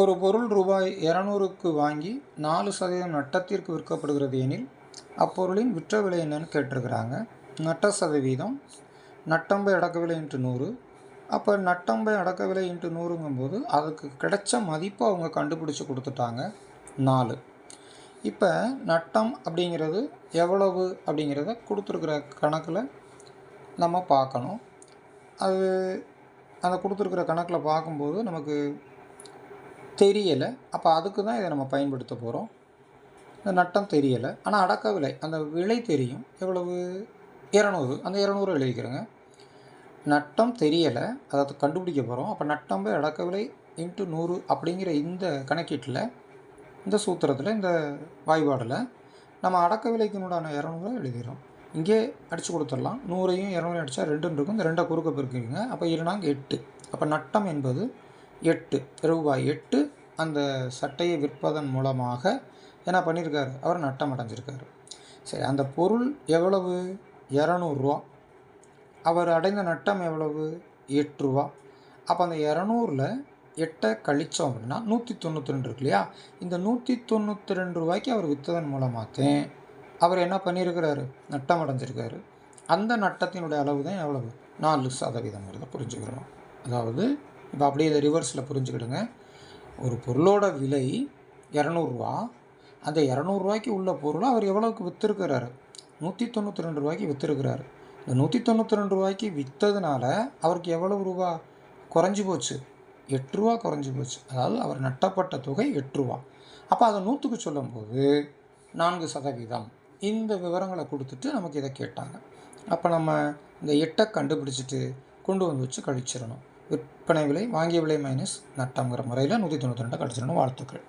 ஒரு பொருள் ரூபாய் இரநூறுக்கு வாங்கி நாலு சதவீதம் நட்டத்திற்கு விற்கப்படுகிறது எனில் அப்பொருளின் விற்ற விலை என்னன்னு கேட்டிருக்கிறாங்க. நட்ட சதவீதம் நட்டம்பை அடக்க விலை இன்ட்டு நூறு. அப்போ நட்டம்பை அடக்க விலை இன்ட்டு நூறுங்கும்போது அதுக்கு கிடைச்ச மதிப்பை அவங்க கண்டுபிடிச்சி கொடுத்துட்டாங்க நாலு. இப்போ நட்டம் அப்படிங்கிறது எவ்வளவு அப்படிங்கிறத கொடுத்துருக்குற கணக்கில் நம்ம பார்க்கணும். அது அந்த கொடுத்துருக்குற கணக்கில் பார்க்கும்போது நமக்கு தெரியலை. அப்போ அதுக்கு தான் இதை நம்ம பயன்படுத்த போகிறோம் இந்த நட்டம் தெரியலை. ஆனால் அடக்க விலை அந்த விலை தெரியும். எவ்வளவு? இரநூறு. அந்த இரநூறு எழுதிக்கிறேங்க. நட்டம் தெரியலை. அதை கண்டுபிடிக்க போகிறோம் அப்போ நட்டம் போய் அடக்க விலை இன்ட்டு நூறு அப்படிங்கிற இந்த கணக்கீட்டில் இந்த சூத்திரத்தில் இந்த வாய்பாடில் நம்ம அடக்க விலைக்குனுடான இரநூறு எழுதிடுறோம். இங்கே அடித்து கொடுத்துடலாம். நூறையும் இரநூறையும் அடித்தா ரெண்டுன்னு இருக்கும். இந்த ரெண்டை குறுக்க பெருக்கிங்க அப்போ இருநாங்க எட்டு. அப்போ நட்டம் என்பது எட்டு ரூபாய் எட்டு அந்த சட்டையை விற்பதன் மூலமாக என்ன பண்ணியிருக்காரு அவர் நட்டம் அடைஞ்சிருக்காரு சரி அந்த பொருள் எவ்வளவு? இரநூறுவா. அவர் அடைந்த நட்டம் எவ்வளவு? எட்டு ரூபா அப்போ அந்த இரநூறுல எட்டை கழித்தோம் அப்படின்னா நூற்றி தொண்ணூற்றி ரெண்டு இருக்கு இல்லையா? இந்த நூற்றி தொண்ணூற்றி ரெண்டு ரூபாய்க்கு அவர் விற்றதன் மூலமாகத்தேன் அவர் என்ன பண்ணியிருக்கிறாரு நட்டம் அடைஞ்சிருக்காரு அந்த நட்டத்தினுடைய அளவு தான் எவ்வளவு? நாலு சதவீதங்கிறத புரிஞ்சுக்கிறோம். அதாவது இப்போ அப்படியே இதை ரிவர்ஸில் புரிஞ்சுக்கிடுங்க. ஒரு பொருளோட விலை இரநூறுவா. அந்த இரநூறுவாய்க்கு உள்ள பொருளை அவர் எவ்வளோக்கு விற்றுருக்கிறாரு நூற்றி தொண்ணூற்றி ரெண்டு ரூபாய்க்கு விற்றுருக்கிறாரு இந்த நூற்றி தொண்ணூற்றி ரெண்டு ரூபாய்க்கு விற்றதுனால அவருக்கு எவ்வளவு ரூபா? குறைஞ்சி போச்சு. எட்டு ரூபா குறைஞ்சி போச்சு. அதாவது அவர் நட்டப்பட்ட தொகை எட்டு ரூபா. அப்போ அதை நூற்றுக்கு சொல்லும்போது நான்கு சதவீதம். இந்த விவரங்களை கொடுத்துட்டு நமக்கு இதை கேட்டாங்க. அப்போ நம்ம இந்த எட்டை கண்டுபிடிச்சிட்டு கொண்டு வந்து வச்சு கழிச்சிடணும். விற்பனை விலை வாங்கிய விலை மைனஸ் நட்டம்ங்கிற முறையில் நூற்றி தொண்ணூற்றி ரெண்டை கழிச்சிடணும். வாழ்த்துக்கள்.